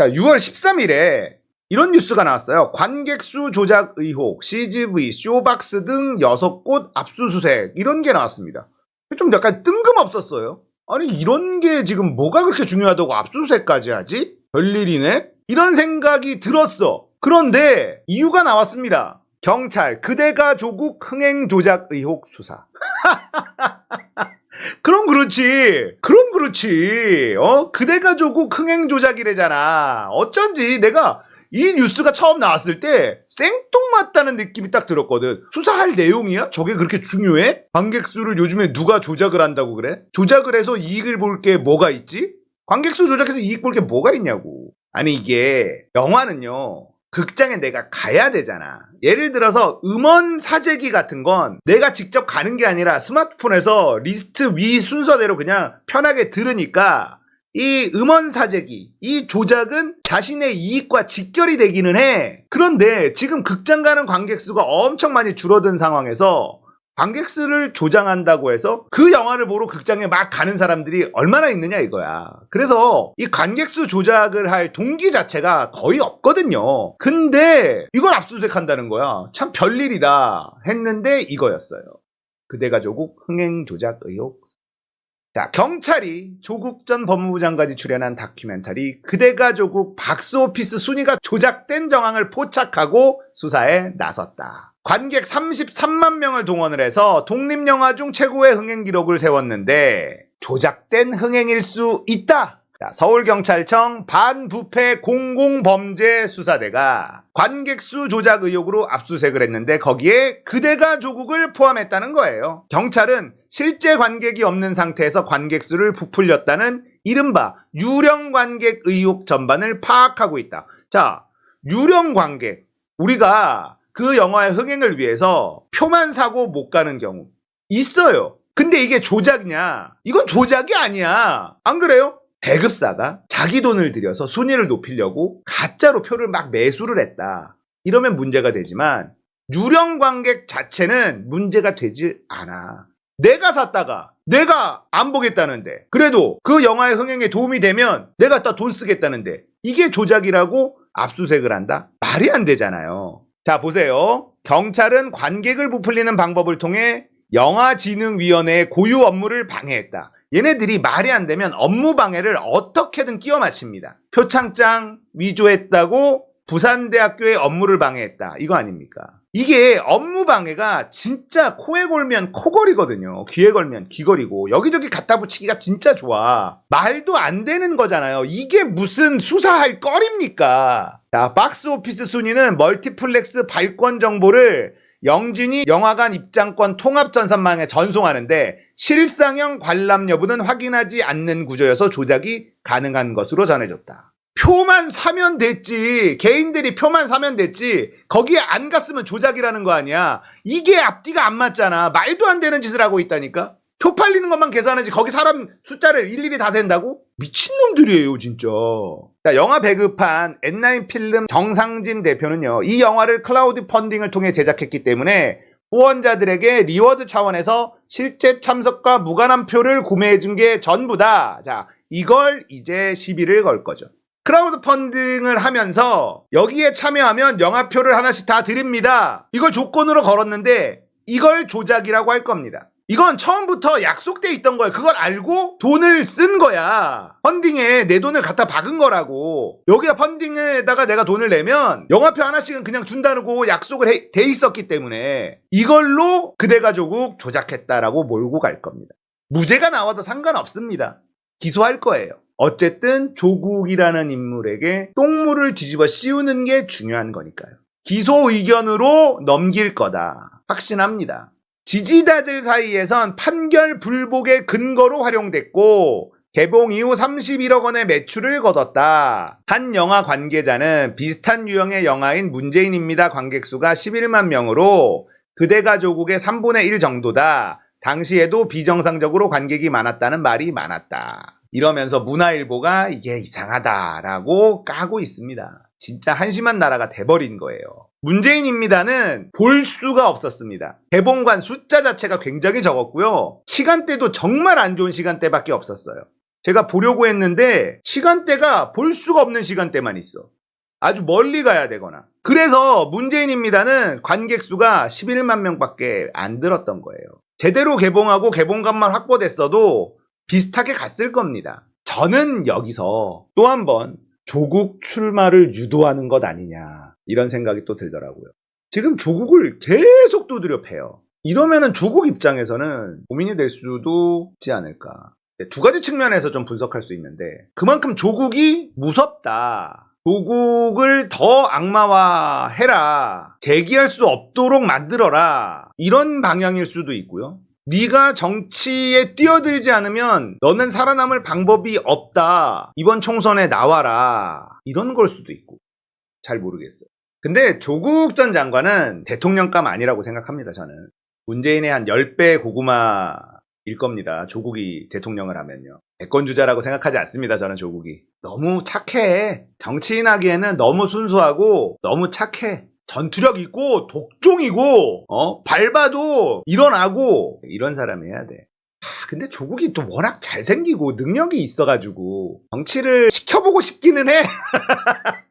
자, 6월 13일에 이런 뉴스가 나왔어요. 관객 수 조작 의혹, CGV, 쇼박스 등 6곳 압수수색 이런 게 나왔습니다. 좀 약간 뜬금없었어요. 아니 이런 게 지금 뭐가 그렇게 중요하다고 압수수색까지 하지? 별일이네? 이런 생각이 들었어. 그런데 이유가 나왔습니다. 경찰 그대가 조국 흥행 조작 의혹 수사. 그럼 그렇지. 그럼 그렇지. 어? 그대가 조국 흥행 조작이래잖아. 어쩐지 내가 이 뉴스가 처음 나왔을 때 생뚱맞다는 느낌이 딱 들었거든. 수사할 내용이야? 저게 그렇게 중요해? 관객 수를 요즘에 누가 조작을 한다고 그래? 조작을 해서 이익을 볼 게 뭐가 있지? 관객 수 조작해서 이익 볼 게 뭐가 있냐고. 아니 이게 영화는요. 극장에 내가 가야 되잖아. 예를 들어서 음원 사재기 같은 건 내가 직접 가는 게 아니라 스마트폰에서 리스트 위 순서대로 그냥 편하게 들으니까 이 음원 사재기, 이 조작은 자신의 이익과 직결이 되기는 해. 그런데 지금 극장 가는 관객 수가 엄청 많이 줄어든 상황에서 관객 수를 조장한다고 해서 그 영화를 보러 극장에 막 가는 사람들이 얼마나 있느냐 이거야. 그래서 이 관객 수 조작을 할 동기 자체가 거의 없거든요. 근데 이걸 압수수색한다는 거야. 참 별일이다 했는데 이거였어요. 그대가 조국 흥행 조작 의혹 자, 경찰이 조국 전 법무부 장관이 출연한 다큐멘터리 그대가 조국 박스오피스 순위가 조작된 정황을 포착하고 수사에 나섰다. 관객 33만 명을 동원을 해서 독립영화 중 최고의 흥행 기록을 세웠는데 조작된 흥행일 수 있다. 자, 서울경찰청 반부패 공공범죄수사대가 관객 수 조작 의혹으로 압수수색을 했는데 거기에 그대가 조국을 포함했다는 거예요. 경찰은 실제 관객이 없는 상태에서 관객 수를 부풀렸다는 이른바 유령 관객 의혹 전반을 파악하고 있다. 자, 유령 관객. 우리가 그 영화의 흥행을 위해서 표만 사고 못 가는 경우 있어요. 근데 이게 조작이냐? 이건 조작이 아니야. 안 그래요? 배급사가 자기 돈을 들여서 순위를 높이려고 가짜로 표를 막 매수를 했다. 이러면 문제가 되지만 유령 관객 자체는 문제가 되지 않아. 내가 샀다가 내가 안 보겠다는데 그래도 그 영화의 흥행에 도움이 되면 내가 또 돈 쓰겠다는데 이게 조작이라고 압수색을 한다? 말이 안 되잖아요. 자 보세요. 경찰은 관객을 부풀리는 방법을 통해 영화진흥위원회의 고유 업무를 방해했다. 얘네들이 말이 안 되면 업무 방해를 어떻게든 끼워 맞춥니다. 표창장 위조했다고 부산대학교의 업무를 방해했다. 이거 아닙니까? 이게 업무 방해가 진짜 코에 걸면 코걸이거든요. 귀에 걸면 귀걸이고 여기저기 갖다 붙이기가 진짜 좋아. 말도 안 되는 거잖아요. 이게 무슨 수사할 거리입니까? 자, 박스 오피스 순위는 멀티플렉스 발권 정보를 영진이 영화관 입장권 통합 전산망에 전송하는데 실상형 관람 여부는 확인하지 않는 구조여서 조작이 가능한 것으로 전해졌다. 표만 사면 됐지. 개인들이 표만 사면 됐지. 거기에 안 갔으면 조작이라는 거 아니야. 이게 앞뒤가 안 맞잖아. 말도 안 되는 짓을 하고 있다니까. 표 팔리는 것만 계산하지 거기 사람 숫자를 일일이 다 센다고? 미친놈들이에요 진짜 자 영화 배급한 엔나인 필름 정상진 대표는요 이 영화를 클라우드 펀딩을 통해 제작했기 때문에 후원자들에게 리워드 차원에서 실제 참석과 무관한 표를 구매해 준 게 전부다 자 이걸 이제 시비를 걸 거죠 크라우드 펀딩을 하면서 여기에 참여하면 영화표를 하나씩 다 드립니다 이걸 조건으로 걸었는데 이걸 조작이라고 할 겁니다 이건 처음부터 약속돼 있던 거야. 그걸 알고 돈을 쓴 거야. 펀딩에 내 돈을 갖다 박은 거라고. 여기다 펀딩에다가 내가 돈을 내면 영화표 하나씩은 그냥 준다고 약속을 해, 돼 있었기 때문에 이걸로 그대가 조국 조작했다라고 몰고 갈 겁니다. 무죄가 나와도 상관없습니다. 기소할 거예요. 어쨌든 조국이라는 인물에게 똥물을 뒤집어 씌우는 게 중요한 거니까요. 기소 의견으로 넘길 거다. 확신합니다. 지지자들 사이에선 판결 불복의 근거로 활용됐고 개봉 이후 31억 원의 매출을 거뒀다. 한 영화 관계자는 비슷한 유형의 영화인 문재인입니다. 관객 수가 11만 명으로 그대가 조국의 3분의 1 정도다. 당시에도 비정상적으로 관객이 많았다는 말이 많았다. 이러면서 문화일보가 이게 이상하다라고 까고 있습니다. 진짜 한심한 나라가 돼버린 거예요. 문재인입니다는 볼 수가 없었습니다. 개봉관 숫자 자체가 굉장히 적었고요. 시간대도 정말 안 좋은 시간대밖에 없었어요. 제가 보려고 했는데 시간대가 볼 수가 없는 시간대만 있어. 아주 멀리 가야 되거나. 그래서 문재인입니다는 관객 수가 11만 명밖에 안 들었던 거예요. 제대로 개봉하고 개봉관만 확보됐어도 비슷하게 갔을 겁니다. 저는 여기서 또 한 번 조국 출마를 유도하는 것 아니냐 이런 생각이 또 들더라고요. 지금 조국을 계속 두드려 패요. 이러면은 조국 입장에서는 고민이 될 수도 있지 않을까. 네, 두 가지 측면에서 좀 분석할 수 있는데 그만큼 조국이 무섭다. 조국을 더 악마화해라. 제기할 수 없도록 만들어라. 이런 방향일 수도 있고요. 네가 정치에 뛰어들지 않으면 너는 살아남을 방법이 없다. 이번 총선에 나와라. 이런 걸 수도 있고. 잘 모르겠어요. 근데 조국 전 장관은 대통령감 아니라고 생각합니다, 저는. 문재인의 한 10배 고구마일 겁니다. 조국이 대통령을 하면요. 대권주자라고 생각하지 않습니다, 저는 조국이. 너무 착해. 정치인 하기에는 너무 순수하고 너무 착해. 전투력 있고 독종이고 어 밟아도 일어나고 이런 사람이 해야 돼. 하, 근데 조국이 또 워낙 잘생기고 능력이 있어가지고 정치를 시켜보고 싶기는 해.